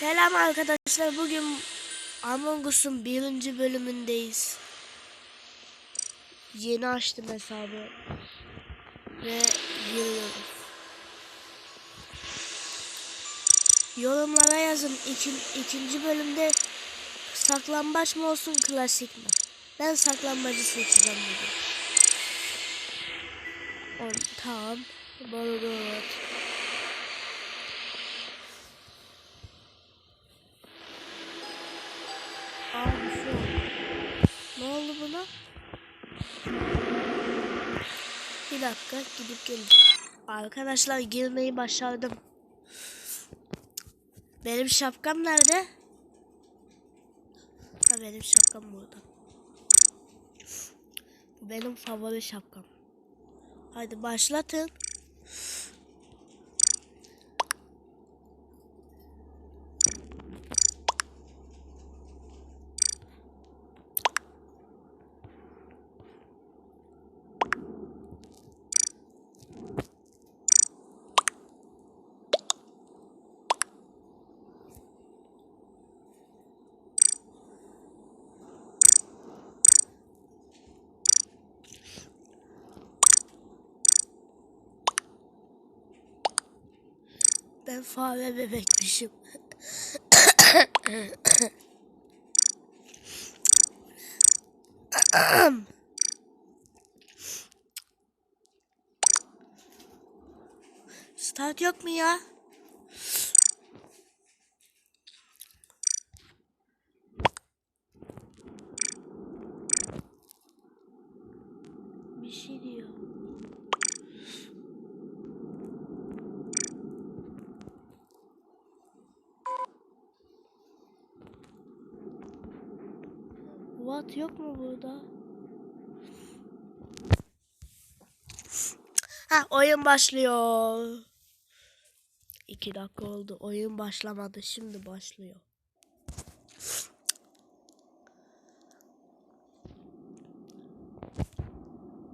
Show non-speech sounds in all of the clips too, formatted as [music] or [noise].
Selam arkadaşlar. Bugün Among Us'un birinci bölümündeyiz. Yeni açtım hesabı. Ve giriyoruz. Yorumlara yazın. İkin, ikinci bölümde saklambaç mı olsun klasik mi? Ben saklambacı seçeceğim bugün. O, tamam. Bana doğru Bir dakika gidip gelin. Arkadaşlar girmeyi başardım. Benim şapkam nerede? Ha benim şapkam burada. Bu benim favori şapkam. Hadi başlatın. Ben fare bebekmişim. Start yok mu ya? Bir şey diyor. What yok mu burada? Ha oyun başlıyor. İki dakika oldu. Oyun başlamadı. Şimdi başlıyor.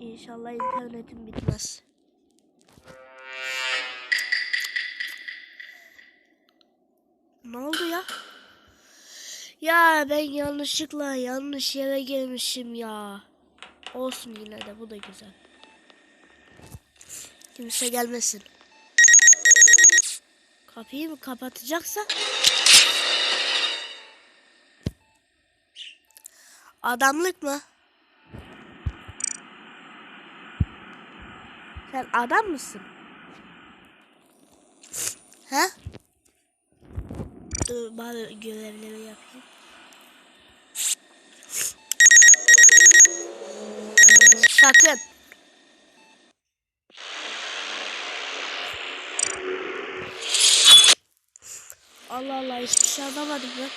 İnşallah internetim bitmez. Ya ben yanlışlıkla yanlış yere gelmişim ya. Olsun yine de bu da güzel. Kimse gelmesin. Kapıyı mı kapatacaksa? Adamlık mı? Sen adam mısın? He? Dur bari görevleri yapayım. Sakın. Allah Allah hiçbir şey anlamadım ben.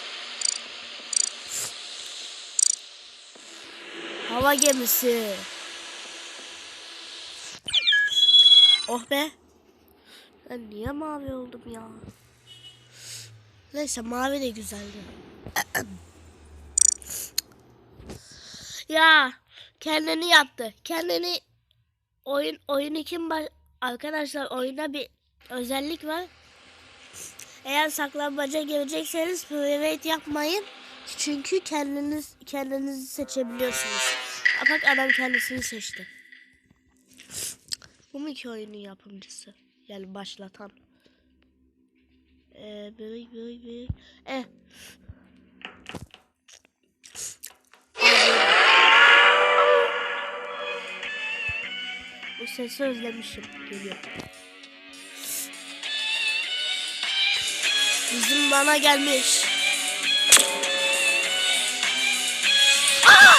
Hava gemisi. Oh be. Ben niye mavi oldum ya? Neyse mavi de güzeldi. [clears throat] ya kendini yaptı. Kendini oyun oyun için ba- arkadaşlar oyunda bir özellik var. Eğer saklambaca girecekseniz private yapmayın. Çünkü kendiniz kendinizi seçebiliyorsunuz. Bak adam kendisini seçti. Bu mu ki oyunun yapımcısı? Yani başlatan. Ee, büyük büyük büyük. Eh. Bu sesi özlemişim. Geliyor. Bizim bana gelmiş. Aa!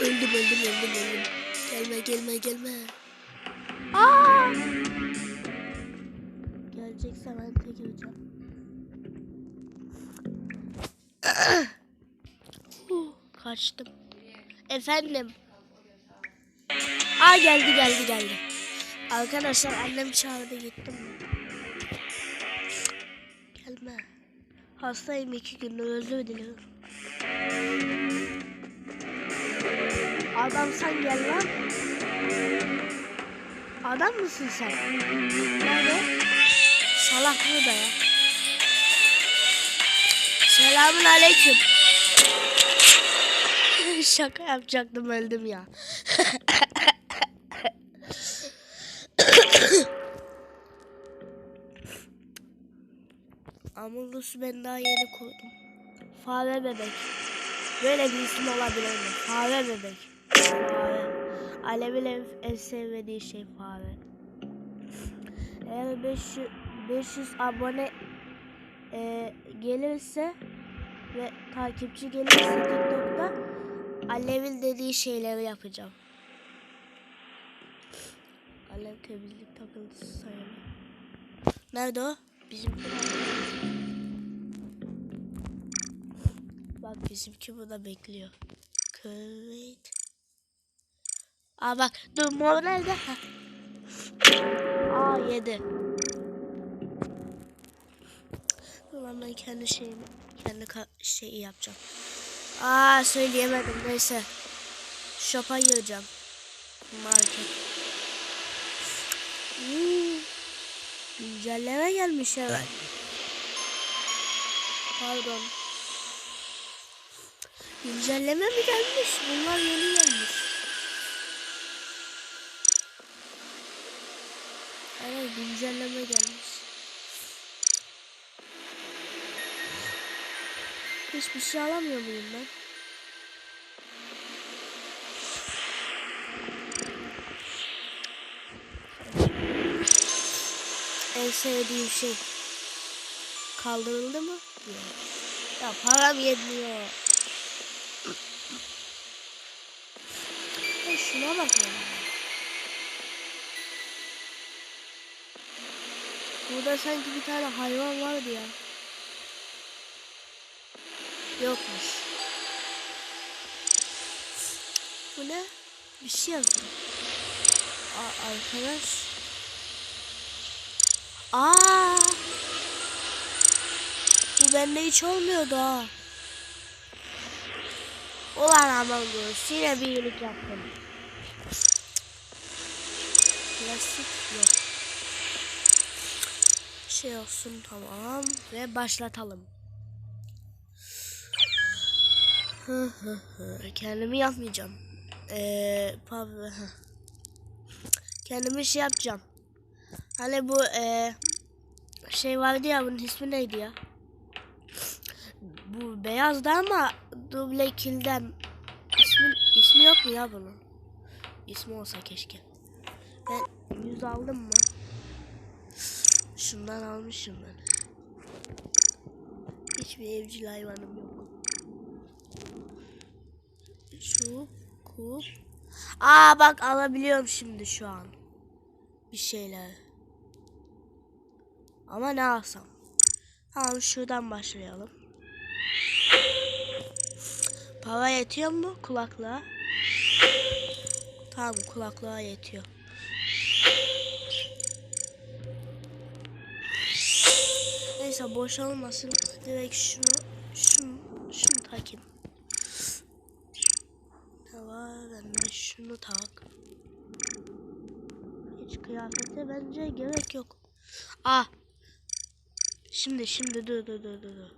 Öldüm öldüm öldüm öldüm. Gelme gelme gelme. Aa! Gelecekse ben tek gireceğim. Huh, Kaçtım. Efendim. Aa geldi geldi geldi. Arkadaşlar annem çağırdı gittim? Gelme. Hastayım iki gündür özür diliyorum. Adam sen gel lan. Adam mısın sen? Nerede? bak burada ya. Selamun aleyküm. Şaka yapacaktım öldüm ya. Among Us'u ben daha yeni koydum. Fare bebek. Böyle bir isim olabilir mi? Fare bebek. Fare. Alev'in en, en sevmediği şey fare. Eğer 500, 500 abone e, gelirse ve takipçi gelirse TikTok'ta Alev'in dediği şeyleri yapacağım. Alev temizlik takıntısı sayılır. Nerede o? Bizim Bak bizimki burada bekliyor. Kuvvet. Aa bak dur mor nerede? Aa yedi. Ulan ben kendi şeyimi kendi şeyi yapacağım. Aa söyleyemedim neyse. Shop'a gireceğim. Market. Hmm. Güncelleme gelmiş evet. Pardon. Güncelleme mi gelmiş? Bunlar yeni gelmiş. Evet güncelleme gelmiş. Hiçbir şey alamıyor muyum ben? En sevdiğim şey. Kaldırıldı mı? Yok. Ya param yetmiyor. Ya şuna bak ya. Burada sanki bir tane hayvan vardı ya. Yokmuş. Bu ne? Bir şey yazıyor. Aa, arkadaş. Aa! Bu bende hiç olmuyordu ha. Ulan aman Gus yine bir iyilik yaptım. Klasik yok. Şey olsun tamam ve başlatalım. [laughs] Kendimi yapmayacağım. Ee. [laughs] Kendimi şey yapacağım. Hani bu ee, şey vardı ya bunun ismi neydi ya? Bu beyazdı ama duble kilden ismi, ismi yok mu ya bunun? İsmi olsa keşke. Ben yüz aldım mı? Şundan almışım ben. Hiçbir evcil hayvanım yok. Şu kup. Aa bak alabiliyorum şimdi şu an. Bir şeyler. Ama ne alsam? Tamam şuradan başlayalım. Para yetiyor mu kulaklığa? Tamam kulaklığa yetiyor. Neyse boşalmasın. Direkt şunu şunu şunu takayım. Ne var bende şunu tak. Hiç kıyafete bence gerek yok. Ah. Şimdi şimdi dur dur dur dur. dur.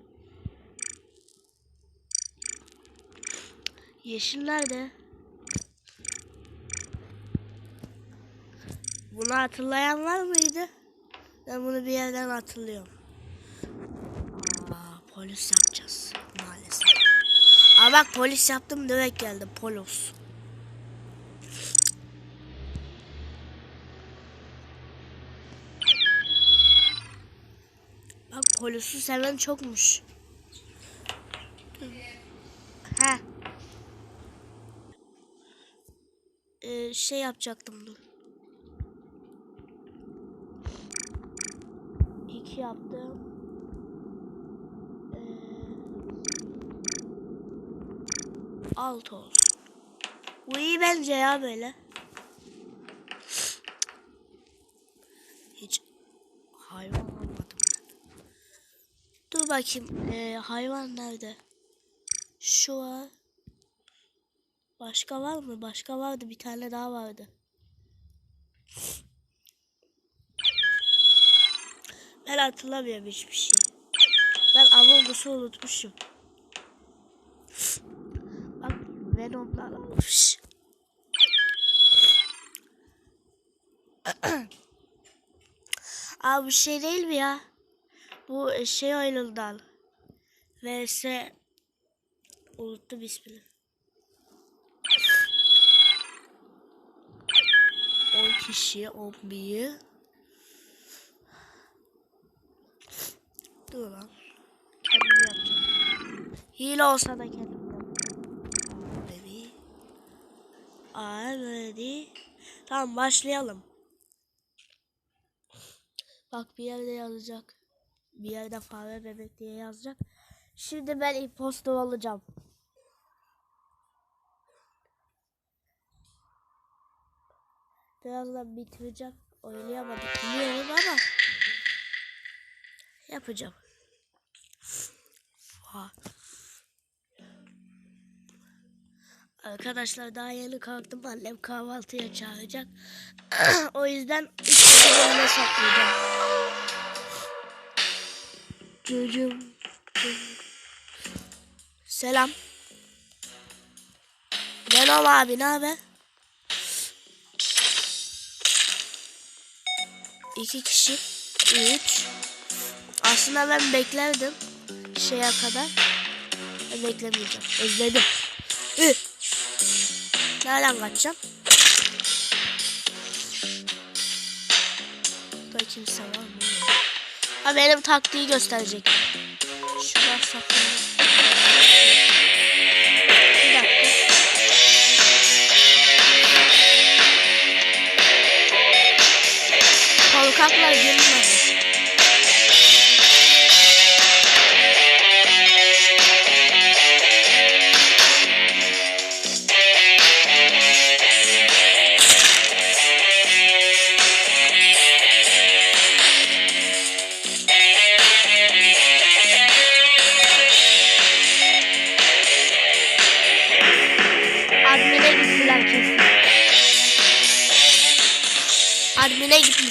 Yeşil nerede? Bunu hatırlayan var mıydı? Ben bunu bir yerden hatırlıyorum. Aa, polis yapacağız maalesef. Aa bak polis yaptım direkt geldi polis. Polisi seven çokmuş. He. Ee, şey yapacaktım dur. İki yaptım. Ee, altı olsun. Bu iyi bence ya böyle. Hiç hayvan almadım ben. Dur bakayım. Ee, hayvan nerede? Şu var. Başka var mı? Başka vardı. Bir tane daha vardı. Ben hatırlamıyorum hiçbir şey. Ben Among Us'u unutmuşum. Bak Venom'dan almış. [clears throat] Abi bu şey değil mi ya? Bu şey oyunundan. VS unuttum ismini. 10 kişi 11 Dur lan. Kendim yapacağım. Hile olsa da kendim. Ready. I'm ready. Tamam başlayalım. Bak bir yerde yazacak. Bir yerde fare bebek diye yazacak. Şimdi ben impostor olacağım. Birazdan bitireceğim. Oynayamadık biliyorum ama yapacağım. Arkadaşlar daha yeni kalktım. Annem kahvaltıya çağıracak. [clears throat] o yüzden üç saklayacağım. Çocuğum. Selam. Venom abi ne haber? İki kişi. Üç. Aslında ben beklerdim. Şeye kadar. Ben beklemeyeceğim. Özledim. Ü. Nereden kaçacağım? Burada kimse var mı? Ha benim taktiği gösterecek. Şuradan dakika. Korkaklar girmedi.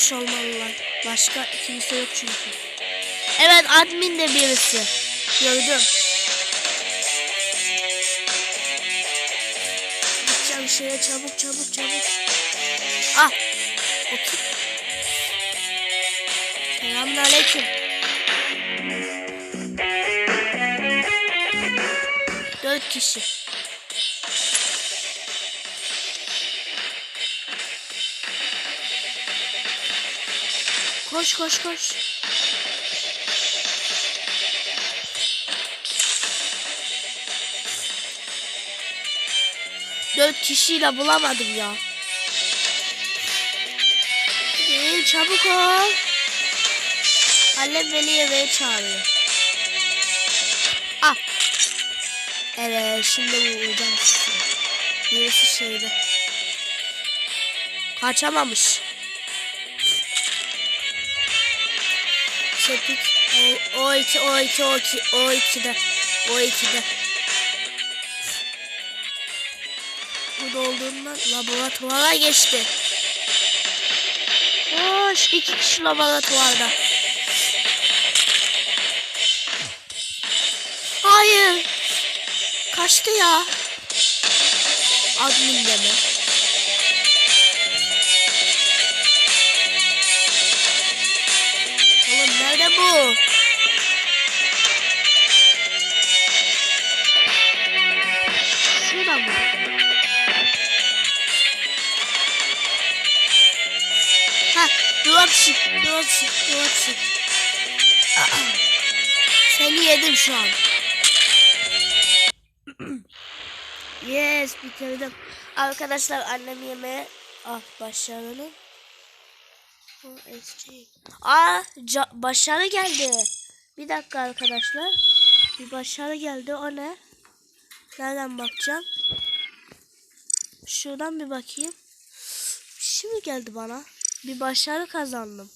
Gitmiş olmalılar. Başka kimse yok çünkü. Evet admin de birisi. Gördüm. Gideceğim şeye çabuk çabuk çabuk. Ah. Otur. Selamun aleyküm. Dört kişi. Koş koş koş. Dört kişiyle bulamadım ya. Ee, çabuk ol. Annem beni yemeğe çağırıyor. Ah. Evet şimdi vuracağım sizi. Birisi şeyde. Kaçamamış. Çepik. O, o iki, o iki, o iki, o ikide. O ikide. Bu dolduğundan laboratuvara geçti. Koş, iki kişi laboratuvarda. Hayır. Kaçtı ya. Admin deme. Bu? Şurada mı? Ha, dropship, dropship, dropship. Seni yedim şu an. yes, bitirdim. Arkadaşlar annem yemeğe ah başarılı. O eski. Aa, başarı geldi. Bir dakika arkadaşlar. Bir başarı geldi. O ne? Nereden bakacağım? Şuradan bir bakayım. Şimdi geldi bana. Bir başarı kazandım.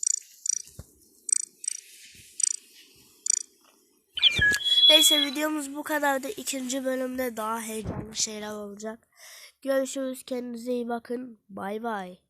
Neyse videomuz bu kadardı. İkinci bölümde daha heyecanlı şeyler olacak. Görüşürüz. Kendinize iyi bakın. Bay bay.